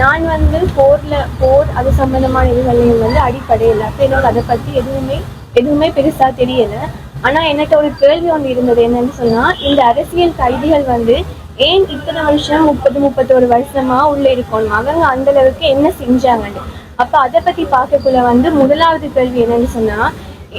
நான் வந்து போர்ல போர் அது சம்பந்தமான இதுகளையும் வந்து அடிப்படையில் அப்போ எனக்கு அதை பற்றி எதுவுமே எதுவுமே பெருசா தெரியல. ஆனா எனக்கு ஒரு கேள்வி ஒன்று இருந்தது என்னன்னு சொன்னா இந்த அரசியல் கைதிகள் வந்து ஏன் இத்தனை வருஷம் முப்பது முப்பத்தோரு வருஷமா உள்ள இருக்கணும் அவங்க அந்த அளவுக்கு என்ன செஞ்சாங்கன்னு. அப்ப அதை பத்தி பார்க்கக்குள்ள வந்து முதலாவது கேள்வி என்னன்னு சொன்னா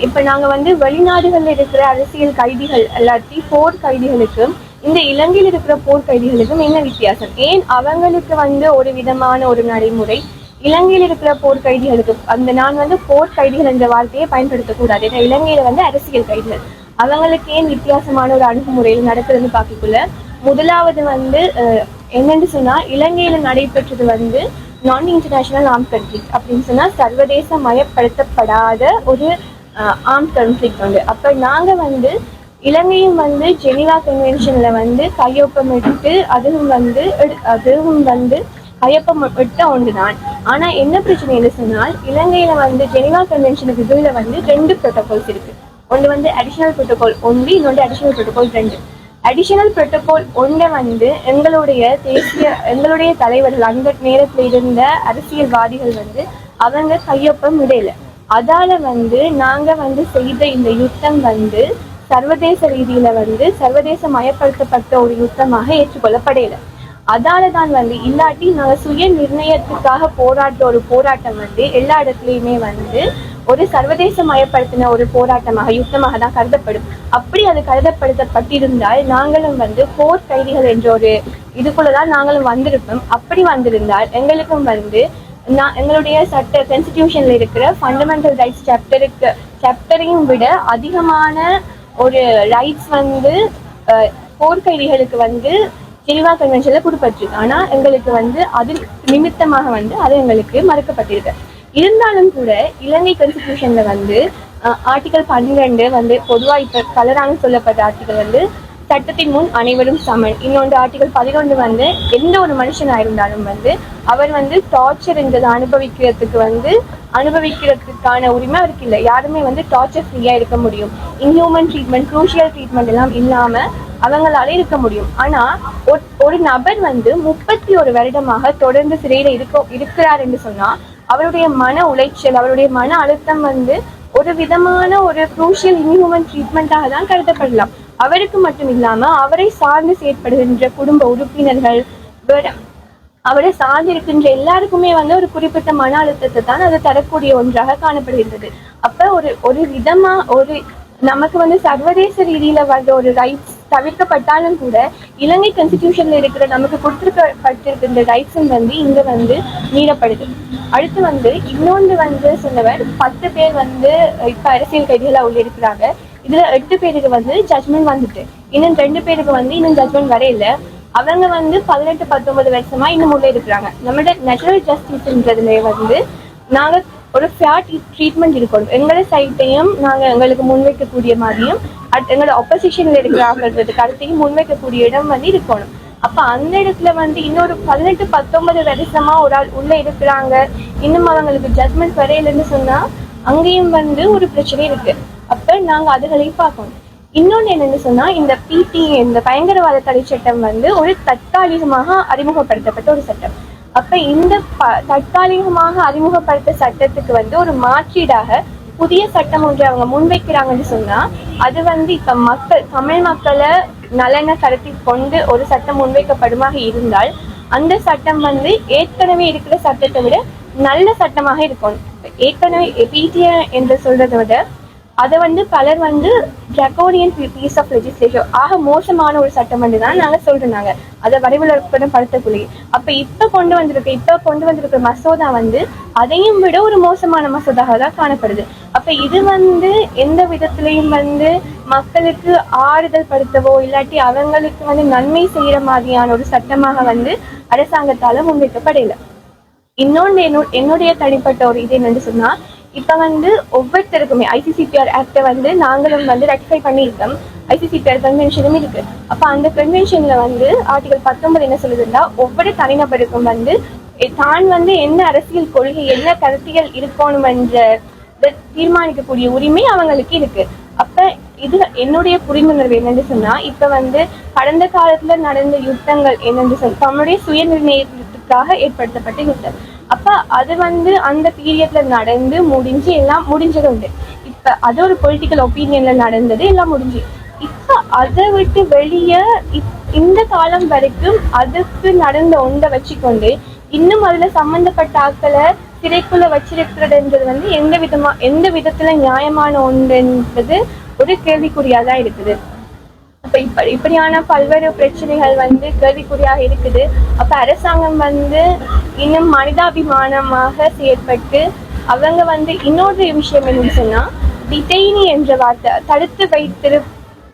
இப்ப நாங்க வந்து வெளிநாடுகள்ல இருக்கிற அரசியல் கைதிகள் எல்லாத்தையும் போர் கைதிகளுக்கு இந்த இலங்கையில் இருக்கிற போர்க்கைதிகளுக்கும் என்ன வித்தியாசம்? ஏன் அவங்களுக்கு வந்து ஒரு விதமான ஒரு நடைமுறை? இலங்கையில் இருக்கிற போர்க்கைதிகளுக்கு அந்த நான் வந்து போர்க்கைதிகள் என்ற வார்த்தையை பயன்படுத்தக்கூடாது. ஏன்னா இலங்கையில வந்து அரசியல் கைதிகள் அவங்களுக்கு ஏன் வித்தியாசமான ஒரு அணுகுமுறையில் நடக்குதுன்னு பார்க்கக்குள்ள முதலாவது வந்து அஹ், என்னன்னு சொன்னா இலங்கையில நடைபெற்றது வந்து நான் இன்டர்நேஷனல் ஆர்ம் கன்ஃபிளிக் அப்படின்னு சொன்னா சர்வதேச மயப்படுத்தப்படாத ஒரு ஆர்ம் கன்ஃபிளிக் உண்டு. அப்ப நாங்க வந்து இலங்கையும் வந்து ஜெனிவா கன்வென்ஷன்ல வந்து கையொப்பமிட்டு அதுவும் வந்து அதுவும் வந்து கையொப்பமிட்ட ஒன்றுதான். ஆனா என்ன பிரச்சனைன்னு சொன்னால் இலங்கையில வந்து ஜெனிவா கன்வென்ஷனுக்கு இதில் வந்து ரெண்டு ப்ரோட்டோகால்ஸ் இருக்கு. ஒன்று வந்து அடிஷனல் ப்ரோட்டோகால் ஒன்று இன்னொன்று அடிஷனல் ப்ரோட்டோகால் ரெண்டு. அடிஷனல் ப்ரோட்டோகால் ஒன்றை வந்து எங்களுடைய தேசிய எங்களுடைய தலைவர்கள் அந்த நேரத்தில் இருந்த அரசியல்வாதிகள் வந்து அவங்க கையொப்பம் இடையில அதால வந்து நாங்க வந்து செய்த இந்த யுத்தம் வந்து சர்வதேச ரீதியில வந்து சர்வதேச மயப்படுத்தப்பட்ட ஒரு யுத்தமாக ஏற்றுக்கொள்ளப்படையில அதால தான் வந்து இல்லாட்டி நாங்கள் சுய நிர்ணயத்துக்காக போராட்ட ஒரு போராட்டம் வந்து எல்லா இடத்துலயுமே வந்து ஒரு சர்வதேச மயப்படுத்தின ஒரு போராட்டமாக யுத்தமாக தான் கருதப்படும். அப்படி அது கருதப்படுத்தப்பட்டிருந்தால் நாங்களும் வந்து போர் கைதிகள் என்ற ஒரு இதுக்குள்ளதான் நாங்களும் வந்திருப்போம். அப்படி வந்திருந்தால் எங்களுக்கும் வந்து நான் எங்களுடைய சட்ட கான்ஸ்டிடியூஷன்ல இருக்கிற ஃபண்டமெண்டல் ரைட்ஸ் சாப்டருக்கு சாப்டரையும் விட அதிகமான ஒரு ரைட்ஸ் வந்து போர்க்கைதிகளுக்கு வந்து ஜெனிவா கன்வென்ஷன்ல கொடுப்பட்டிருக்கு ஆனா எங்களுக்கு வந்து அது நிமித்தமாக வந்து அது எங்களுக்கு மறுக்கப்பட்டிருக்கு. இருந்தாலும் கூட இலங்கை கான்ஸ்டிடியூஷன்ல வந்து ஆர்டிகல் பன்னிரெண்டு வந்து பொதுவா இப்ப கலரான சொல்லப்பட்ட ஆர்டிகல் வந்து சட்டத்தின் முன் அனைவரும் சமன். இன்னொன்று ஆர்டிகல் பதினொன்று வந்து எந்த ஒரு மனுஷனாக இருந்தாலும் வந்து அவர் வந்து டார்ச்சர் என்றதை அனுபவிக்கிறதுக்கு வந்து அனுபவிக்கிறதுக்கான உரிமை அவருக்கு இல்லை. யாருமே வந்து டார்ச்சர் ஃப்ரீயாக இருக்க முடியும். இன்ஹியூமன் ட்ரீட்மெண்ட் க்ரூஷியல் ட்ரீட்மெண்ட் எல்லாம் இல்லாமல் அவங்களால இருக்க முடியும். ஆனால் ஒரு- ஒரு நபர் வந்து முப்பத்தி ஒரு வருடமாக தொடர்ந்து சிறையில் இருக்க இருக்கிறார் என்று சொன்னால் அவருடைய மன உளைச்சல் அவருடைய மன அழுத்தம் வந்து ஒரு விதமான ஒரு குரூஷியல் இன்ஹியூமன் ட்ரீட்மெண்ட்டாக தான் கருதப்படலாம். அவருக்கு மட்டும் இல்லாம அவரை சார்ந்து செயற்படுகின்ற குடும்ப உறுப்பினர்கள் அவரை சார்ந்திருக்கின்ற எல்லாருக்குமே வந்து ஒரு குறிப்பிட்ட மன அழுத்தத்தை தான் அது தரக்கூடிய ஒன்றாக காணப்படுகின்றது. அப்ப ஒரு ஒரு விதமா ஒரு நமக்கு வந்து சர்வதேச ரீதியில வந்த ஒரு ரைட்ஸ் தவிர்க்கப்பட்டாலும் கூட இலங்கை கன்ஸ்டிடியூஷன்ல இருக்கிற நமக்கு கொடுத்துருக்கப்பட்டிருக்கின்ற ரைட்ஸும் வந்து இங்க வந்து மீறப்படுது. அடுத்து வந்து இன்னொன்று வந்து சொன்னவர் பத்து பேர் வந்து இப்ப அரசியல் கைதிகளா உள்ள இருக்கிறாங்க இதுல எட்டு பேருக்கு வந்து ஜட்மெண்ட் வந்துட்டு. இன்னும் ரெண்டு பேருக்கு வந்து இன்னும் ஜட்மெண்ட் வரையில. அவங்க வந்து பதினெட்டு பத்தொன்பது வருஷமா இன்னும் உள்ள இருக்கிறாங்க. நம்மளோட நேச்சுரல் ஜஸ்டிஸ்ன்றதுல வந்து நாங்க ஒரு ஃபேர் ட்ரீட்மெண்ட் இருக்கணும். எங்களோட சைட்டையும் நாங்க எங்களுக்கு முன்வைக்கக்கூடிய மாதிரியும் அட் எங்களோட ஒப்போசிஷன்ல இருக்கிறாங்கன்றது கருத்தையும் முன்வைக்கக்கூடிய இடம் வந்து இருக்கணும். அப்ப அந்த இடத்துல வந்து இன்னொரு பதினெட்டு பத்தொன்பது வருஷமா ஒரு ஆள் உள்ள இருக்கிறாங்க. இன்னும் அவங்களுக்கு ஜட்மெண்ட் வரையிலன்னு சொன்னா அங்கேயும் வந்து ஒரு பிரச்சனை இருக்கு. அப்போ நாங்கள் அதுகளையும் பார்க்கணும். இன்னொன்று என்னென்னு சொன்னால் இந்த பிடி இந்த பயங்கரவாத தடை சட்டம் வந்து ஒரு தற்காலிகமாக அறிமுகப்படுத்தப்பட்ட ஒரு சட்டம். அப்போ இந்த ப- தற்காலிகமாக அறிமுகப்படுத்த சட்டத்துக்கு வந்து ஒரு மாற்றீடாக புதிய சட்டம் ஒன்று அவங்க முன்வைக்கிறாங்கன்னு சொன்னால் அது வந்து இப்போ மக்கள் தமிழ் மக்களை நலனை கருத்தில் கொண்டு ஒரு சட்டம் முன்வைக்கப்படுமாக இருந்தால் அந்த சட்டம் வந்து ஏற்கனவே இருக்கிற சட்டத்தை விட நல்ல சட்டமாக இருக்கும் ஏற்கனவே பிடிஏ என்று சொல்றதை விட அதை வந்து பலர் வந்து ட்ரகோனியன் பீஸ் ஆஃப் லெஜிஸ்லேஷன் ஆக மோசமான ஒரு சட்டம் வந்து தான் நாங்கள் சொல்றோம் அதை வரைவிலக்கணம் படுத்தக்குள்ளே அப்ப இப்ப கொண்டு வந்திருக்க இப்ப கொண்டு வந்திருக்க மசோதா வந்து அதையும் விட ஒரு மோசமான மசோதாக தான் காணப்படுது. அப்ப இது வந்து எந்த விதத்துலையும் வந்து மக்களுக்கு ஆறுதல் படுத்தவோ இல்லாட்டி அவங்களுக்கு வந்து நன்மை செய்யற மாதிரியான ஒரு சட்டமாக வந்து அரசாங்கத்தால முன்வைக்கப்படையில இன்னொன்று என்னுடைய தனிப்பட்ட ஒரு இது என்னன்னு சொன்னா இப்போ வந்து ஒவ்வொருத்தருக்குமே ஐசிசிபிஆர் ஆக்டை வந்து நாங்களும் வந்து ரெக்டிஃபை பண்ணியிருக்கோம். ஐசிசிபிஆர் கன்வென்ஷனும் இருக்கு. அப்போ அந்த கன்வென்ஷனில் வந்து ஆர்டிகல் பத்தொன்பது என்ன சொல்லுதுன்னா ஒவ்வொரு தனிநபருக்கும் வந்து தான் வந்து என்ன அரசியல் கொள்கை என்ன கருத்தியல் இருக்கணும் என்ற தீர்மானிக்கக்கூடிய உரிமை அவங்களுக்கு இருக்கு. அப்ப இது என்னுடைய புரிந்துணர்வு என்னன்னு சொன்னா இப்ப வந்து கடந்த காலத்துல நடந்த யுத்தங்கள் என்னென்னு சொல் தன்னுடைய சுயநிர்ணயத்துக்காக ஏற்படுத்தப்பட்ட யுத்தம். அப்ப அது வந்து அந்த பீரியட்ல நடந்து முடிஞ்சு எல்லாம் முடிஞ்சது உண்டு. இப்ப அது ஒரு பொலிட்டிக்கல் ஒப்பீனியன்ல நடந்தது எல்லாம் முடிஞ்சு. இப்ப அதை விட்டு வெளியே இந்த காலம் வரைக்கும் அதுக்கு நடந்த ஒன்றை வச்சுக்கொண்டு இன்னும் அதுல சம்பந்தப்பட்ட ஆட்களை சிறைக்குள்ள வச்சிருக்கிறதுன்றது வந்து எந்த விதமா எந்த விதத்துல நியாயமான ஒன்றுன்றது ஒரு கேள்விக்குறியாதான் இருக்குது. அப்ப இப்ப இப்படியான பல்வேறு பிரச்சனைகள் வந்து கேள்விக்குறியாக இருக்குது. அப்ப அரசாங்கம் வந்து இன்னும் மனிதாபிமானமாக செயற்பட்டு அவங்க வந்து இன்னொரு விஷயம் என்னன்னு சொன்னா டிடைனி என்ற வார்த்தை தடுத்து வைத்திரு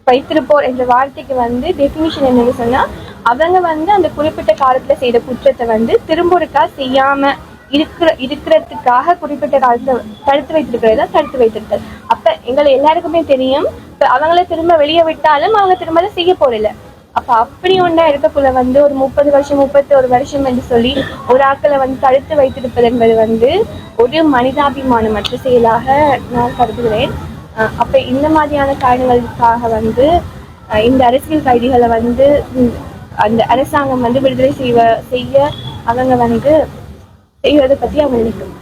வைத்திருப்போர் என்ற வார்த்தைக்கு வந்து டெஃபினிஷன் என்னன்னு சொன்னா அவங்க வந்து அந்த குறிப்பிட்ட காலத்துல செய்த குற்றத்தை வந்து திரும்ப ஒருக்கா செய்யாம இருக்கிற இருக்கிறதுக்காக குறிப்பிட்ட காலத்துல தடுத்து வைத்திருக்கிறது தான் தடுத்து வைத்திருக்கிறது அப்ப எங்களை எல்லாருக்குமே தெரியும். இப்ப அவங்கள திரும்ப வெளியே விட்டாலும் அவங்க திரும்ப அதை செய்ய போறதில்ல. அப்ப அப்படி ஒன்றா இருக்கக்குள்ள வந்து ஒரு முப்பது வருஷம் முப்பத்தி ஒரு வருஷம் என்று சொல்லி ஒரு ஆக்களை வந்து தடுத்து வைத்திருப்பது என்பது வந்து ஒரு மனிதாபிமானம் மற்ற செயலாக நான் கருதுகிறேன். அப்ப இந்த மாதிரியான காரணங்களுக்காக வந்து இந்த அரசியல் கைதிகளை வந்து அந்த அரசாங்கம் வந்து விடுதலை செய்வ செய்ய அவங்க வந்து செய்வதை பத்தி அவங்க நினைக்கும்.